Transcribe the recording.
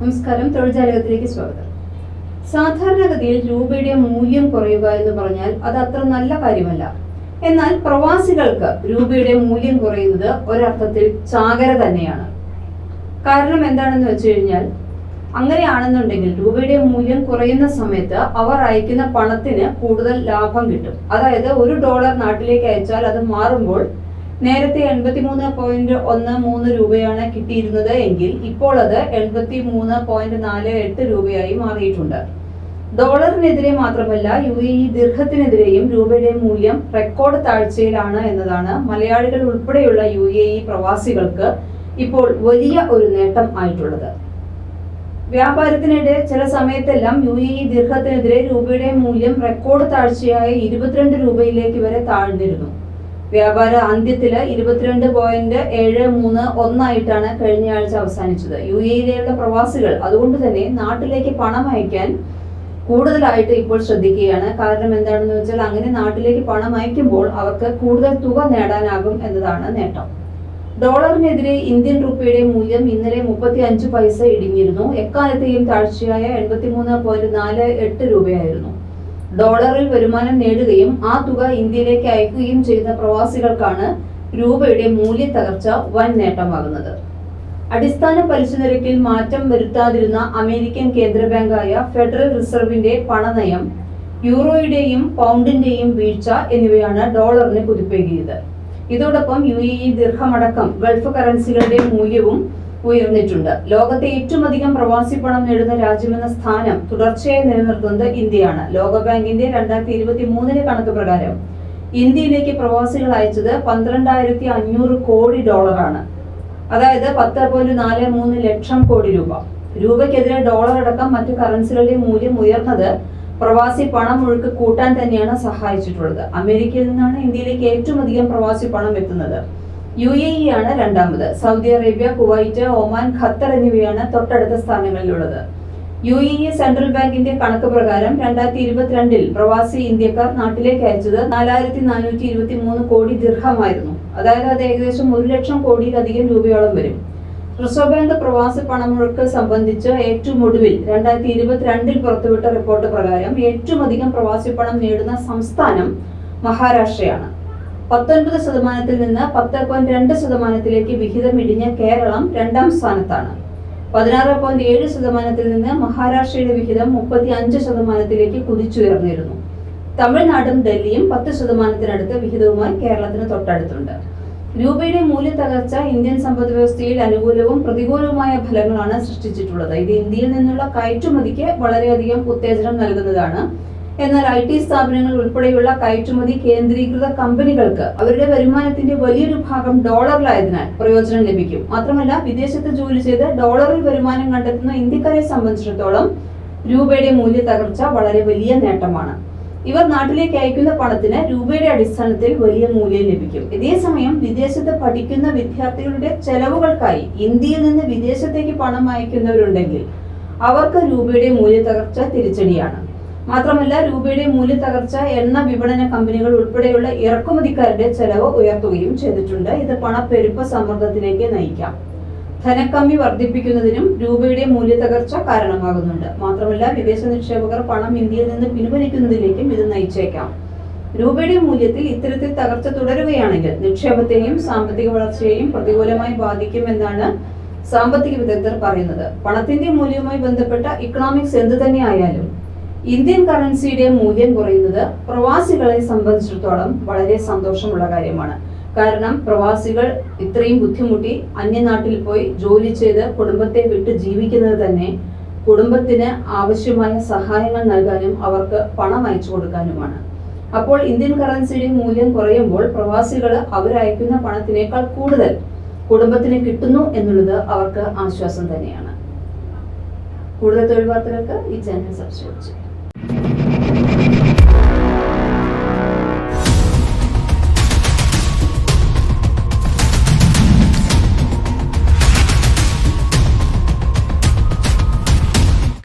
നമസ്കാരം. തൊഴിൽജാലകത്തിലേക്ക് സ്വാഗതം. സാധാരണഗതിയിൽ രൂപയുടെ മൂല്യം കുറയുക എന്ന് പറഞ്ഞാൽ അത് അത്ര നല്ല കാര്യമല്ല. എന്നാൽ പ്രവാസികൾക്ക് രൂപയുടെ മൂല്യം കുറയുന്നത് ഒരർത്ഥത്തിൽ ചാകര തന്നെയാണ്. കാരണം എന്താണെന്ന് വെച്ചു കഴിഞ്ഞാൽ അങ്ങനെയാണെന്നുണ്ടെങ്കിൽ രൂപയുടെ മൂല്യം കുറയുന്ന സമയത്ത് അവർ അയക്കുന്ന പണത്തിന് കൂടുതൽ ലാഭം കിട്ടും. അതായത് ഒരു ഡോളർ നാട്ടിലേക്ക് അയച്ചാൽ അത് മാറുമ്പോൾ നേരത്തെ എൺപത്തി മൂന്ന് പോയിന്റ് ഒന്ന് മൂന്ന് രൂപയാണ് കിട്ടിയിരുന്നത് എങ്കിൽ ഇപ്പോൾ അത് എൺപത്തി മൂന്ന് പോയിന്റ് നാല് എട്ട് രൂപയായി മാറിയിട്ടുണ്ട്. ഡോളറിനെതിരെ മാത്രമല്ല യു എ ഇ ദീർഘത്തിനെതിരെയും രൂപയുടെ മൂല്യം റെക്കോർഡ് താഴ്ചയിലാണ് എന്നതാണ് മലയാളികൾ ഉൾപ്പെടെയുള്ള യു എ ഇ പ്രവാസികൾക്ക് ഇപ്പോൾ വലിയ ഒരു നേട്ടം ആയിട്ടുള്ളത്. വ്യാപാരത്തിനിടെ ചില സമയത്തെല്ലാം യു എ ഇ ദീർഘത്തിനെതിരെ രൂപയുടെ മൂല്യം റെക്കോർഡ് താഴ്ചയായ ഇരുപത്തിരണ്ട് രൂപയിലേക്ക് വരെ താഴ്ന്നിരുന്നു. വ്യാപാര അന്ത്യത്തിൽ ഇരുപത്തിരണ്ട് പോയിന്റ് ഏഴ് മൂന്ന് ഒന്നായിട്ടാണ് കഴിഞ്ഞ ആഴ്ച അവസാനിച്ചത്. യു എയിലെയുള്ള പ്രവാസികൾ അതുകൊണ്ട് തന്നെ നാട്ടിലേക്ക് പണം അയക്കാൻ കൂടുതലായിട്ട് ഇപ്പോൾ ശ്രദ്ധിക്കുകയാണ്. കാരണം എന്താണെന്ന് വെച്ചാൽ അങ്ങനെ നാട്ടിലേക്ക് പണം അയക്കുമ്പോൾ അവർക്ക് കൂടുതൽ തുക നേടാനാകും എന്നതാണ് നേട്ടം. ഡോളറിനെതിരെ ഇന്ത്യൻ റുപ്പിയുടെ മൂല്യം ഇന്നലെ മുപ്പത്തി അഞ്ച് പൈസ ഇടിഞ്ഞിരുന്നു. എക്കാലത്തെയും താഴ്ചയായ എൺപത്തിമൂന്ന് പോയിന്റ് നാല് എട്ട് രൂപയായിരുന്നു. ഡോളറിൽ വരുമാനം നേടുകയും ആ തുക ഇന്ത്യയിലേക്ക് അയക്കുകയും ചെയ്യുന്ന പ്രവാസികൾക്കാണ് രൂപയുടെ മൂല്യ തകർച്ച വൻ നേട്ടമാകുന്നത്. അടിസ്ഥാന പലിശ നിരക്കിൽ മാറ്റം വരുത്താതിരുന്ന അമേരിക്കൻ കേന്ദ്ര ബാങ്കായ ഫെഡറൽ റിസർവിന്റെ പണനയം യൂറോയുടെയും പൗണ്ടിന്റെയും വീഴ്ച എന്നിവയാണ് ഡോളറിന് കുതിപ്പേകിയത്. ഇതോടൊപ്പം യു എ ഇ ദീർഘമടക്കം ഗൾഫ് കറൻസികളുടെ മൂല്യവും ഉയർന്നിട്ടുണ്ട്. ലോകത്തെ ഏറ്റവും അധികം പ്രവാസി പണം നേടുന്ന രാജ്യമെന്ന സ്ഥാനം തുടർച്ചയായി നിലനിർത്തുന്നത് ഇന്ത്യയാണ്. ലോകബാങ്കിന്റെ രണ്ടായിരത്തി ഇരുപത്തി മൂന്നിലെ കണക്ക് പ്രകാരം ഇന്ത്യയിലേക്ക് പ്രവാസികൾ അയച്ചത് പന്ത്രണ്ടായിരത്തി അഞ്ഞൂറ് കോടി ഡോളറാണ്. അതായത് പത്ത് പോയിന്റ് നാല് മൂന്ന് ലക്ഷം കോടി രൂപ. രൂപയ്ക്കെതിരെ ഡോളർ അടക്കം മറ്റു കറൻസികളുടെ മൂല്യം ഉയർന്നത് പ്രവാസി പണം ഒഴുക്ക് കൂട്ടാൻ തന്നെയാണ് സഹായിച്ചിട്ടുള്ളത്. അമേരിക്കയിൽ നിന്നാണ് ഇന്ത്യയിലേക്ക് ഏറ്റവും അധികം പ്രവാസി പണം എത്തുന്നത്. യു എ ഇ ആണ് രണ്ടാമത്. Saudi Arabia Kuwait Oman Qatar എന്നിവയാണ് തൊട്ടടുത്ത സ്ഥാനങ്ങളിലുള്ളത്. യു എ ഇ സെൻട്രൽ ബാങ്കിന്റെ കണക്ക് പ്രകാരം രണ്ടായിരത്തി ഇരുപത്തിരണ്ടിൽ പ്രവാസി ഇന്ത്യക്കാർ നാട്ടിലേക്ക് അയച്ചത് നാലായിരത്തി നാനൂറ്റി ഇരുപത്തി മൂന്ന് കോടി ദീർഘമായിരുന്നു അതായത് അത് ഏകദേശം ഒരു ലക്ഷം കോടിയിലധികം രൂപയോളം വരും. റിസർവ് ബാങ്ക് പ്രവാസി പണമൊഴുക്ക് സംബന്ധിച്ച് ഏറ്റവും ഒടുവിൽ രണ്ടായിരത്തി ഇരുപത്തിരണ്ടിൽ പുറത്തുവിട്ട റിപ്പോർട്ട് പ്രകാരം ഏറ്റവും അധികം പ്രവാസി പണം നേടുന്ന സംസ്ഥാനം മഹാരാഷ്ട്രയാണ്. പത്തൊൻപത് ശതമാനത്തിൽ നിന്ന് പത്ത് പോയിന്റ് രണ്ട് ശതമാനത്തിലേക്ക് വിഹിതം ഇടിഞ്ഞ കേരളം രണ്ടാം സ്ഥാനത്താണ്. പതിനാറ് പോയിന്റ് ഏഴ് ശതമാനത്തിൽ നിന്ന് മഹാരാഷ്ട്രയുടെ വിഹിതം മുപ്പത്തി അഞ്ച് ശതമാനത്തിലേക്ക് കുതിച്ചുയർന്നിരുന്നു. തമിഴ്നാടും ഡൽഹിയും പത്ത് ശതമാനത്തിനടുത്ത് വിഹിതവുമായി കേരളത്തിന് തൊട്ടടുത്തുണ്ട്. രൂപയുടെ മൂല്യ തകർച്ച ഇന്ത്യൻ സമ്പദ് വ്യവസ്ഥയിൽ അനുകൂലവും പ്രതികൂലവുമായ ഫലങ്ങളാണ് സൃഷ്ടിച്ചിട്ടുള്ളത്. ഇത് ഇന്ത്യയിൽ നിന്നുള്ള കയറ്റുമതിക്ക് വളരെയധികം ഉത്തേജനം നൽകുന്നതാണ് എന്നാൽ ഐ ടി സ്ഥാപനങ്ങൾ ഉൾപ്പെടെയുള്ള കയറ്റുമതി കേന്ദ്രീകൃത കമ്പനികൾക്ക് അവരുടെ വരുമാനത്തിന്റെ വലിയൊരു ഭാഗം ഡോളറിലായതിനാൽ പ്രയോജനം ലഭിക്കും. മാത്രമല്ല വിദേശത്ത് ജോലി ചെയ്ത് ഡോളറിൽ വരുമാനം കണ്ടെത്തുന്ന ഇന്ത്യക്കാരെ സംബന്ധിച്ചിടത്തോളം രൂപയുടെ മൂല്യ തകർച്ച വളരെ വലിയ നേട്ടമാണ്. ഇവർ നാട്ടിലേക്ക് അയക്കുന്ന പണത്തിന് രൂപയുടെ അടിസ്ഥാനത്തിൽ വലിയ മൂല്യം ലഭിക്കും. ഇതേസമയം വിദേശത്ത് പഠിക്കുന്ന വിദ്യാർത്ഥികളുടെ ചെലവുകൾക്കായി ഇന്ത്യയിൽ നിന്ന് വിദേശത്തേക്ക് പണം അയക്കുന്നവരുണ്ടെങ്കിൽ അവർക്ക് രൂപയുടെ മൂല്യ തകർച്ച തിരിച്ചടിയാണ്. മാത്രമല്ല രൂപയുടെ മൂല്യ തകർച്ച എണ്ണ വിപണന കമ്പനികൾ ഉൾപ്പെടെയുള്ള ഇറക്കുമതിക്കാരുടെ ചെലവ് ഉയർത്തുകയും ചെയ്തിട്ടുണ്ട്. ഇത് പണപ്പെരുപ്പ സമ്മർദ്ദത്തിലേക്ക് നയിക്കാം. ധനക്കമ്മി വർദ്ധിപ്പിക്കുന്നതിനും രൂപയുടെ മൂല്യത്തകർച്ച കാരണമാകുന്നുണ്ട്. മാത്രമല്ല വിദേശ നിക്ഷേപകർ പണം ഇന്ത്യയിൽ നിന്ന് പിൻവലിക്കുന്നതിലേക്കും ഇത് നയിച്ചേക്കാം. രൂപയുടെ മൂല്യത്തിൽ ഇത്തരത്തിൽ തകർച്ച തുടരുകയാണെങ്കിൽ നിക്ഷേപത്തെയും സാമ്പത്തിക വളർച്ചയെയും പ്രതികൂലമായി ബാധിക്കുമെന്നാണ് സാമ്പത്തിക വിദഗ്ധർ പറയുന്നത്. പണത്തിന്റെ മൂല്യവുമായി ബന്ധപ്പെട്ട ഇക്കണോമിക്സ് എന്ത് തന്നെ ആയാലും ഇന്ത്യൻ കറൻസിയുടെ മൂല്യം കുറയുന്നത് പ്രവാസികളെ സംബന്ധിച്ചിടത്തോളം വളരെ സന്തോഷമുള്ള കാര്യമാണ്. കാരണം പ്രവാസികൾ ഇത്രയും ബുദ്ധിമുട്ടി അന്യനാട്ടിൽ പോയി ജോലി ചെയ്ത് കുടുംബത്തെ വിട്ട് ജീവിക്കുന്നത് തന്നെ കുടുംബത്തിന് ആവശ്യമായ സഹായങ്ങൾ നൽകാനും അവർക്ക് പണം അയച്ചു കൊടുക്കാനുമാണ്. അപ്പോൾ ഇന്ത്യൻ കറൻസിയുടെ മൂല്യം കുറയുമ്പോൾ പ്രവാസികൾ അവരയക്കുന്ന പണത്തിനേക്കാൾ കൂടുതൽ കുടുംബത്തിന് കിട്ടുന്നു എന്നുള്ളത് അവർക്ക് ആശ്വാസം തന്നെയാണ്. കൂടുതൽ തൊഴിൽ വാർത്തകൾക്ക് ഈ ചാനൽ സബ്സ്ക്രൈബ് ചെയ്യുക. Thank you.